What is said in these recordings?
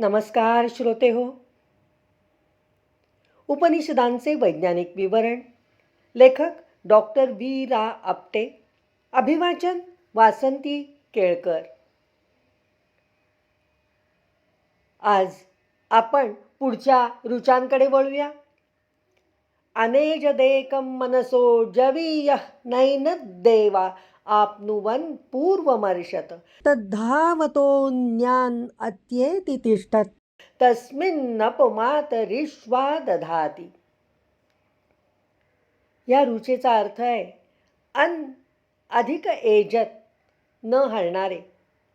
नमस्कार श्रोते हो. उपनिषदांचे वैज्ञानिक विवरण. लेखक डॉक्टर वी रा आपटे. अभिवाचन वासंती केळकर. आज आपण पुढच्या रुचांकडे वळूया. अनेजदेकम मनसो जवीय नैन देवा आपनुवन पूर्वमर्शत तद्धावतोन्यान अत्येति तिष्ठत। तस्मिन्नपमातरिष्वा दधाती। या रुचेचा अर्थ आहे अन अधिक एजत न हलणारे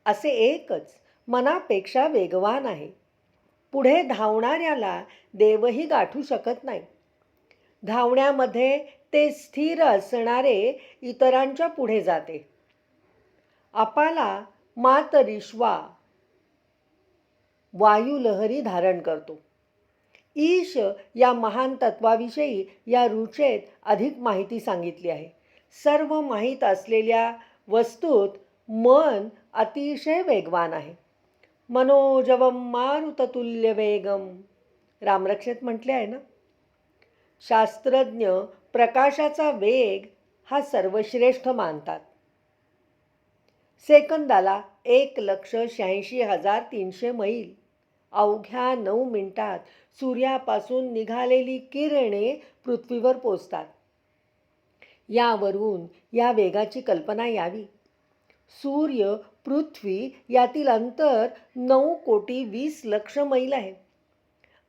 असे एकच मनापेक्षा वेगवान आहे। पुढे धावणाऱ्याला देवही गाठू शकत नाही। धावण्यामध्ये ते स्थिर असणारे इतरांच्या पुढे जाते. अपाला मातरिश्वा वायुलहरी धारण करतो. ईश या महान तत्वाविषयी या रुचेत अधिक माहिती सांगितली आहे. सर्व माहीत असलेल्या वस्तूत मन अतिशय वेगवान आहे. मनोजवम मारुततुल्य वेगम रामरक्षेत म्हटले आहे ना? शास्त्रज्ञ प्रकाशाचा वेग हा सर्वश्रेष्ठ मानतात. सेकंदाला एक लक्ष शहाऐंशी हजार तीनशे मैल. अवघ्या नऊ मिनिटात सूर्यापासून निघालेली किरणे पृथ्वीवर पोचतात. यावरून या वेगाची कल्पना यावी. सूर्य पृथ्वी यातील अंतर नऊ कोटी वीस लक्ष मैल आहे.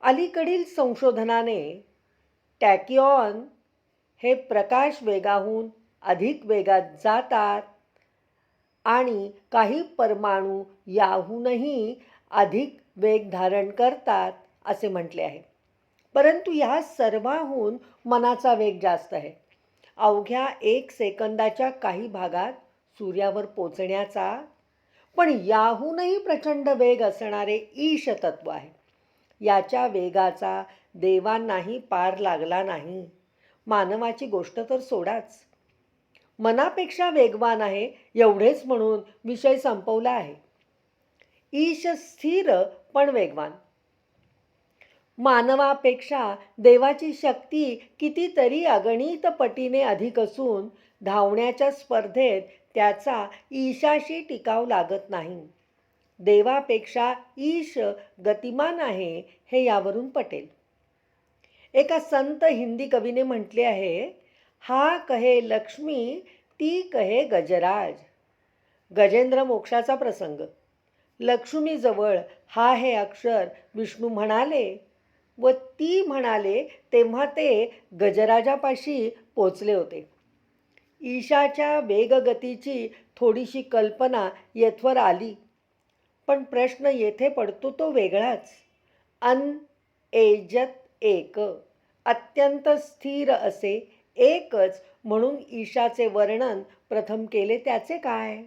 अलीकडील संशोधनाने टॅकिऑन हे प्रकाश वेगाहून अधिक वेगात जातात आणि काही परमाणू याहूनही अधिक वेग धारण करतात असे म्हटले आहे. परंतु ह्या सर्वाहून मनाचा वेग जास्त आहे. अवघ्या एक सेकंदाच्या काही भागात सूर्यावर पोचण्याचा पण याहूनही प्रचंड वेग असणारे ईश तत्व आहे. याच्या वेगाचा देवांनाही पार लागला नाही. मानवाची गोष्ट तर सोडाच. मनापेक्षा वेगवान आहे एवढेच म्हणून विषय संपवला आहे. ईश स्थिर पण वेगवान. मानवापेक्षा देवाची शक्ती कितीतरी अगणित पटीने अधिक असून धावण्याच्या स्पर्धेत त्याचा ईशाशी टिकाव लागत नाही. देवापेक्षा ईश गतिमान आहे हे यावरून पटेल. एका संत हिंदी कवीने म्हटले आहे हा कहे लक्ष्मी ती कहे गजराज. गजेंद्र मोक्षाचा प्रसंग. लक्ष्मीजवळ हा हे अक्षर विष्णू म्हणाले व ती म्हणाले तेव्हा ते गजराजापाशी पोचले होते. ईशाच्या वेगगतीची थोडीशी कल्पना येथवर आली. पण प्रश्न येथे पडतो तो वेगळाच. अन एजत एक. अत्यंत स्थिर असे एकच म्हणून ईशाचे वर्णन प्रथम केले त्याचे काय?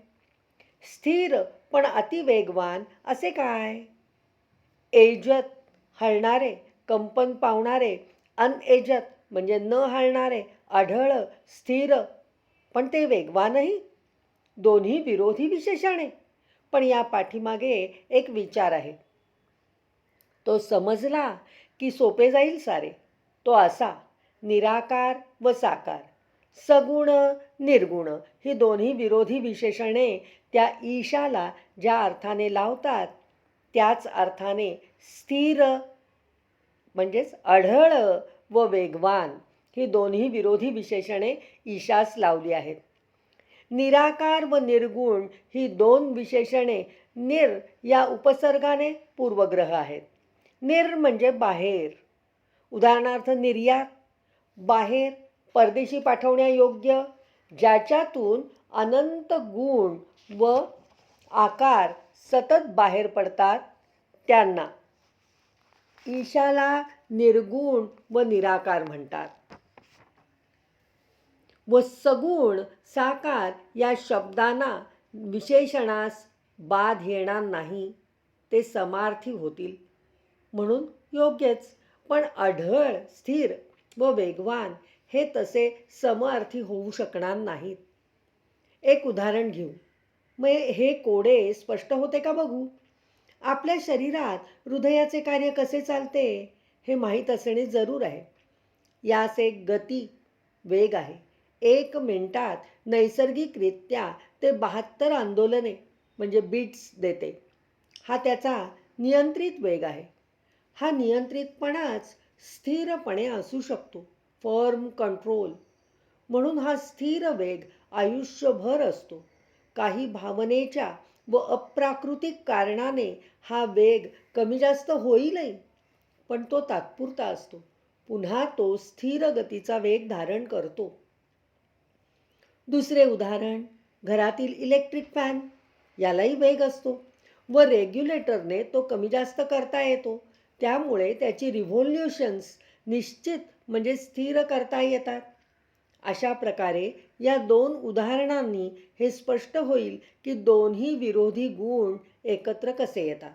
स्थिर पण अतिवेगवान असे काय? एजत हलणारे कंपन पावणारे अनएजत म्हणजे न हलणारे आढळ स्थिर पण ते वेगवानही. दोन्ही विरोधी विशेषणे. पण या पाठीमागे एक विचार आहे. तो समजला की सोपे जाईल सारे. तो असा निराकार व साकार. सगुण निर्गुण ही दोन्ही विरोधी विशेषणे त्या ईशाला ज्या अर्थाने लावतात त्याच अर्थाने स्थिर म्हणजेच अढळ व वेगवान ही दोन्ही विरोधी विशेषणे ईशास लावली आहेत. निराकार व निर्गुण ही दोन विशेषणे निर या उपसर्गाने पूर्वग्रह आहेत. निर म्हणजे बाहेर. उदाहरणार्थ निर्यात बाहेर परदेशी पाठवण्यायोग्य ज्याच्यातून अनंत गुण व आकार सतत बाहेर पडतात त्यांना. ईशाला निर्गुण व निराकार म्हणतात. व सगुण साकार या शब्दांना विशेषणास बाध येणार नाही ते समार्थी होतील. म्हणून योग्यच. पण आढळ स्थिर व वेगवान हे तसे समअर्थी होऊ शकणार नाहीत. एक उदाहरण घेऊ. मग हे कोडे स्पष्ट होते का बघू? आपल्या शरीरात हृदयाचे कार्य कसे चालते हे माहीत असणे जरूर आहे. यास एक गती वेग आहे. एक मिनिटात नैसर्गिकरित्या ते बहात्तर आंदोलने म्हणजे बीट्स देते. हा त्याचा नियंत्रित वेग आहे. हा नियंत्रितपणाच स्थिरपणे असू शकतो. Firm control. म्हणून हा स्थिर वेग आयुष्यभर असतो. काही भावनेच्या व अप्राकृतिक कारणाने हा वेग कमी जास्त होईलही पण तो तात्पुरता असतो. पुन्हा तो स्थिर गतीचा वेग धारण करतो. दुसरे उदाहरण घरातील इलेक्ट्रिक फॅन. यालाही वेग असतो व रेग्युलेटरने तो कमी जास्त करता येतो. त्यामुळे त्याची रिव्होल्युशन्स निश्चित म्हणजे स्थिर करता येतात. अशा प्रकारे या दोन उदाहरणांनी हे स्पष्ट होईल की दोन्ही विरोधी गुण एकत्र कसे येतात.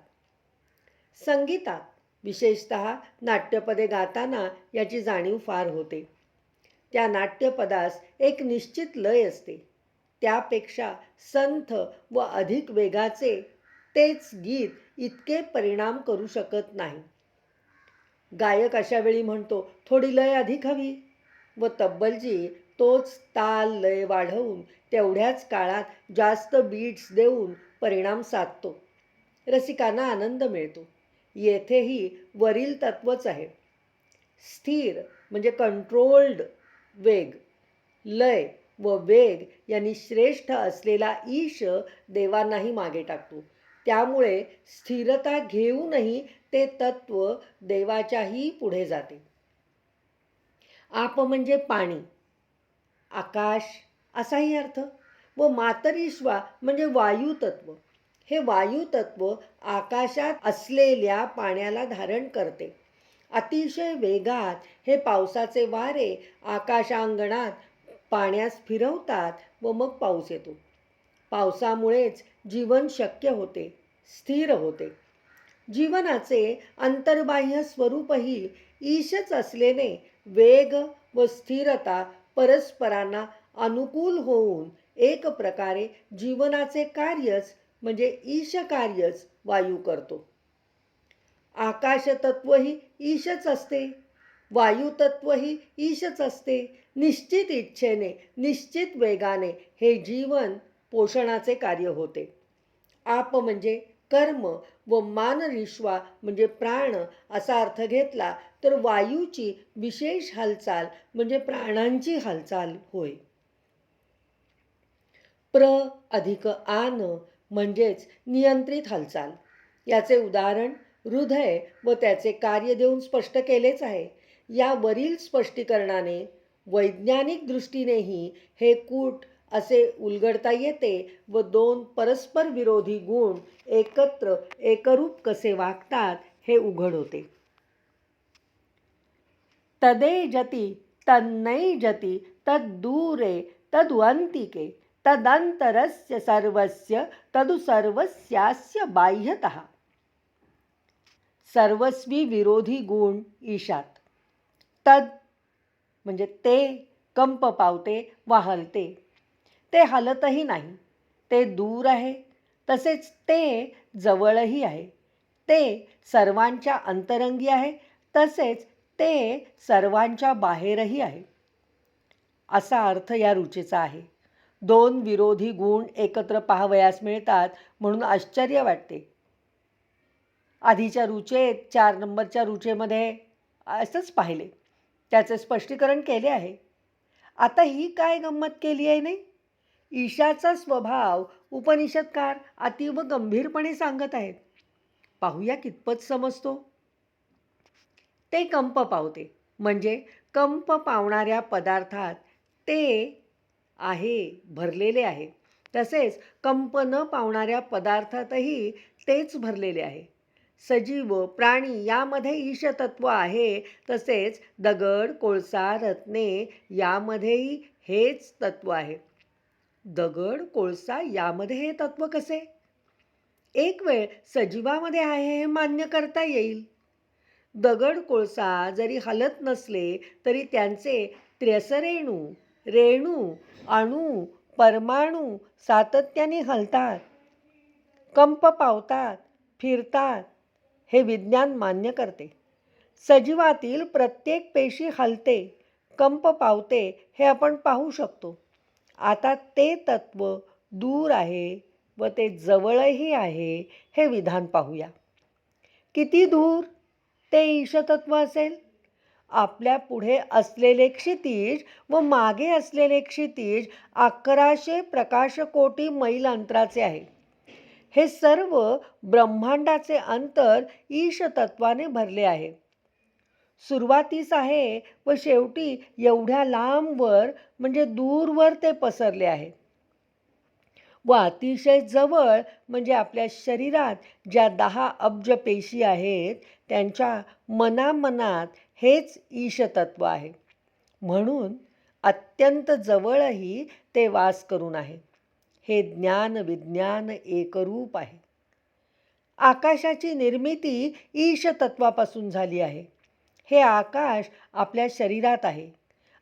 संगीतात विशेषत नाट्यपदे गाताना याची जाणीव फार होते. त्या नाट्यपदास एक निश्चित लय असते. त्यापेक्षा संथ व अधिक वेगाचे तेच गीत इतके परिणाम करू शकत नाही. गायक अशा वेळी म्हणतो थोडी लय अधिक हवी. व तब्बलजी तोच ताल लय वाढवून तेवढ्याच काळात जास्त बीट्स देऊन परिणाम साधतो. रसिकांना आनंद मिळतो. येथेही वरील तत्वच आहे. स्थिर म्हणजे कंट्रोल्ड वेग. लय व वेग यांनी श्रेष्ठ असलेला ईश देवांनाही मागे टाकतो. त्यामुळे स्थिरता घेऊनही ते तत्व देवाच्याही पुढे जाते. आप म्हणजे पाणी आकाश असाही अर्थ. व मातरिश्वा म्हणजे वायुतत्व हे वायुतत्व आकाशात असलेल्या पाण्याला धारण करते. अतिशय वेगात हे पावसाचे वारे आकाशांगणात पाण्यास फिरवतात व मग पाऊस येतो. पावसामुळेच जीवन शक्य होते स्थिर होते. जीवनाचे अंतर्बाह्य स्वरूपही ईशच असलेने वेग व स्थिरता परस्परांना अनुकूल होऊन एक प्रकारे जीवनाचे कार्यच म्हणजे ईश कार्यच वायू करतो. आकाशतत्वही ईशच असते. वायुतत्वही ईशच असते. निश्चित इच्छेने निश्चित वेगाने हे जीवन पोषणाचे कार्य होते. आप म्हणजे कर्म व मानरिश्वा म्हणजे प्राण असा अर्थ घेतला तर वायूची विशेष हालचाल म्हणजे प्राणांची हालचाल होय. प्र अधिक आन म्हणजेच नियंत्रित हालचाल. याचे उदाहरण हृदय व त्याचे कार्य देऊन स्पष्ट केलेच आहे. यावरील स्पष्टीकरणाने वैज्ञानिक दृष्टीनेही हे कूट असे उलगडता येते व दोन परस्पर विरोधी गुण एकत्र एकरूप कसे वागतात हे उघड होते. तदे जती तन्नै जती तद्दूरे तद्वंतिके तदंतरस्य सर्वस्य तदु सर्वस्यास्य बाह्यतः। सर्वस्वी विरोधी गुण ईशात। तद म्हणजे ते कंप पावते वा हलते ते हलतही नाही. ते दूर आहे. तसेच ते जवळही आहे. ते सर्वांच्या अंतरंगी आहे. तसेच ते सर्वांच्या बाहेरही आहे. असा अर्थ या रुचीचा आहे. दोन विरोधी गुण एकत्र पाहावयास मिळतात म्हणून आश्चर्य वाटते. आधीच्या रुचेत चार नंबरच्या रुचेमध्ये असंच पाहिले. त्याचे स्पष्टीकरण केले आहे. आता ही काय गंमत केली आहे नाही? ईशाचा स्वभाव उपनिषदकार अतिव गंभीरपणे सांगत आहेत. पाहूया कितपत समजतो. ते कंप पावते. म्हणजे कंप पावणाऱ्या पदार्थात ते आहे भरलेले आहे. तसेच कंप न पावणाऱ्या पदार्थातही तेच भरलेले आहे. सजीव प्राणी यामध्ये ईशतत्व आहे. तसेच दगड कोळसा रत्ने यामध्येही हेच तत्व आहे. दगड कोळसा यामध्ये हे तत्व कसे? एक वेळ सजीवामध्ये आहे हे मान्य करता येईल. दगड कोळसा जरी हलत नसले तरी त्यांचे त्र्यसरेणू रेणू अणू परमाणू सातत्याने हलतात. कंप पावतात फिरतात हे विज्ञान मान्य करते. सजीवातील प्रत्येक पेशी हलते कंप पावते हे आपण पाहू शकतो. आता ते तत्व दूर आहे व ते जवळही आहे हे विधान पाहूया. किती दूर? ते ईशतत्व असेल. आपल्या पुढे असलेले क्षितिज व मागे असलेले क्षितिज अकराशे प्रकाशकोटी मैल अंतराचे आहे. हे सर्व ब्रह्मांडाचे अंतर ईशतत्वाने भरले आहे. सुरुवातीस आहे व शेवटी एवढ्या लांबवर म्हणजे दूरवर ते पसरले आहे. व अतिशय जवळ म्हणजे आपल्या शरीरात ज्या दहा अब्ज पेशी आहेत त्यांच्या मनामनात हेच ईशतत्व आहे. म्हणून अत्यंत जवळही ते वास करून आहे. हे ज्ञान विज्ञान एकरूप आहे. आकाशाची निर्मिती ईशतत्वापासून झाली आहे. हे आकाश आपल्या शरीरात आहे.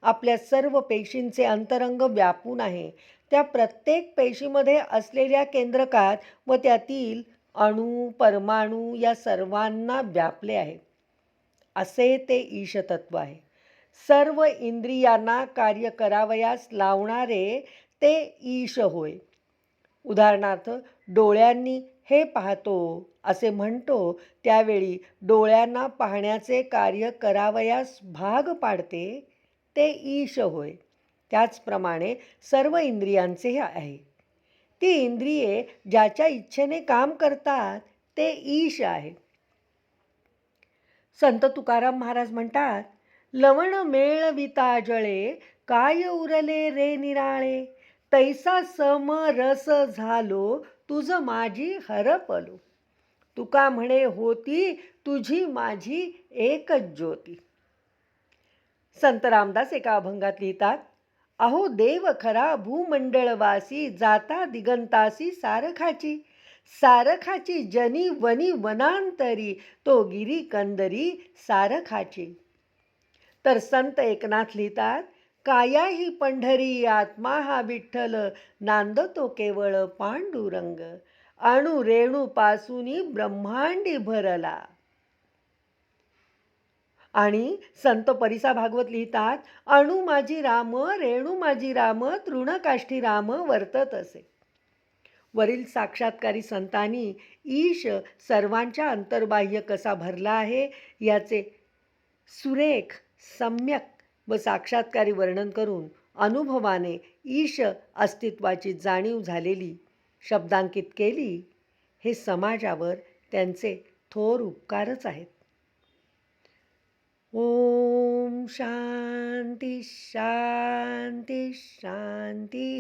आपल्या सर्व पेशींचे अंतरंग व्यापून आहे. त्या प्रत्येक पेशीमध्ये असलेल्या केंद्रकात व त्यातील अणू परमाणू या सर्वांना व्यापले आहे. असे ते ईशतत्व आहे. सर्व इंद्रियांना कार्य करावयास लावणारे ते ईश होय. उदाहरणार्थ डोळ्यांनी हे पाहतो असे म्हणतो त्यावेळी डोळ्यांना पाहण्याचे कार्य करावयास भाग पाडते ते ईश होय. त्याचप्रमाणे सर्व इंद्रियांचे आहे. ती इंद्रिये ज्याच्या इच्छेने काम करतात ते ईश आहे. संत तुकाराम महाराज म्हणतात लवण मेळविता जळे काय उरले रे निराळे? तैसा सम रस झालो तुझ माझी हरपलो. तुका म्हणे होती तुझी माझी एकच ज्योती. संत रामदास एका अभंगात लिहितात अहो देव खरा भूमंडळवासी जाता दिगंतासी सारखाची. सारखाची जनी वनी वनांतरी तो गिरी कंदरी सारखाची. तर संत एकनाथ लिहितात काया ही पंढरी आत्मा हा विठ्ठल नांदतो केवळ पांडुरंग. अणु रेणू पासूनी ब्रह्मांडी भरला. आणि संत परिसा भागवत लिहितात अणु माझी राम रेणू माझी राम तृणकाष्ठी राम वर्तत असे. वरील साक्षात्कारी संतांनी ईश सर्वांच्या अंतर्बाह्य कसा भरला आहे? याचे सुरेख सम्यक व साक्षात्कारी वर्णन करून अनुभवाने ईश अस्तित्वाची जाणीव झालेली शब्दांकित केली हे समाजावर त्यांचे थोर उपकारच आहेत. ओम शांती शांती शांती